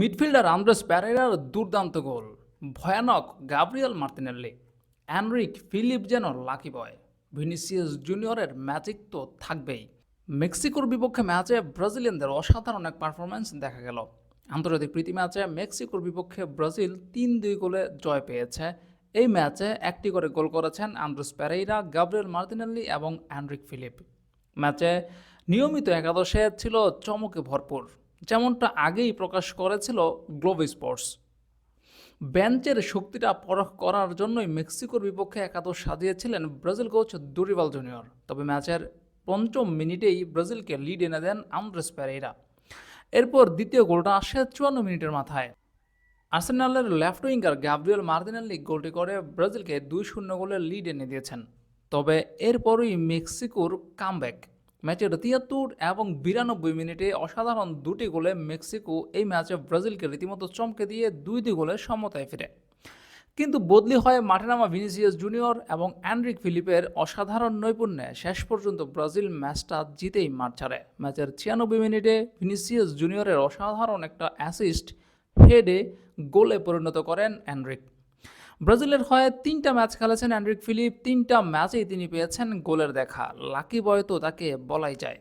Midfielder Andreas প্যারেরার দুর্দান্ত গোল। ভয়ানক গাব্রিয়াল মার্তিনেল্লি অ্যানরিক ফিলিপ যেন লাকি বয় ভিনিসিয়াস জুনিয়রের ম্যাজিক তো থাকবেই। মেক্সিকোর বিপক্ষে ম্যাচে ব্রাজিলিয়ানদের অসাধারণ এক পারফরম্যান্স দেখা গেল। আন্তর্জাতিক প্রীতি ম্যাচে মেক্সিকোর বিপক্ষে ব্রাজিল তিন দুই গোলে জয় পেয়েছে। এই ম্যাচে একটি করে গোল করেছেন আন্দ্রেস প্যারেইরা গাব্রিয়েল মার্তিনেল্লি এবং অ্যানরিক ফিলিপ ম্যাচে নিয়মিত একাদশে ছিল চমকে ভরপুর। যেমনটা আগেই প্রকাশ করেছিল গ্লোব স্পোর্টস। বেঞ্চের শক্তিটা পরখ করার জন্যই মেক্সিকোর বিপক্ষে একাদশ সাজিয়েছিলেন ব্রাজিল কোচ দুরিবাল জুনিয়র। তবে ম্যাচের পঞ্চম মিনিটেই ব্রাজিলকে লিড এনে দেন আন্দ্রেস প্যারেইরা এরপর দ্বিতীয় গোলটা আসে চুয়ান্ন মিনিটের মাথায়। আর্সেনালের লেফট উইঙ্গার গ্যাব্রিয়েল মার্দিনাল্লি গোলটি করে ব্রাজিলকে দুই শূন্য গোলের লিড এনে দিয়েছেন। তবে এরপরই মেক্সিকোর কামব্যাক। ম্যাচের তিয়াত্তর এবং বিরানব্বই মিনিটে অসাধারণ দুটি গোলে মেক্সিকো এই ম্যাচে ব্রাজিলকে রীতিমতো চমকে দিয়ে দুই দুই গোলে সমতায় ফিরে। কিন্তু বদলি হয় মাঠে নামা ভিনিসিয়াস জুনিয়র এবং অ্যান্ড্রিক ফিলিপের অসাধারণ নৈপুণ্যে শেষ পর্যন্ত ব্রাজিল ম্যাচটা জিতেই মাঠ ছাড়ে। ম্যাচের ছিয়ানব্বই মিনিটে ভিনিসিয়াস জুনিয়রের অসাধারণ একটা অ্যাসিস্ট হেডে গোলে পরিণত করেন অ্যান্ড্রিক ব্রাজিলের হয়ে তিনটা ম্যাচ খেলেছেন অ্যান্ড্রিক ফিলিপ, তিনটা ম্যাচেই তিনি পেয়েছেন গোলের দেখা। লাকি বয় তো তাকে বলাই যায়।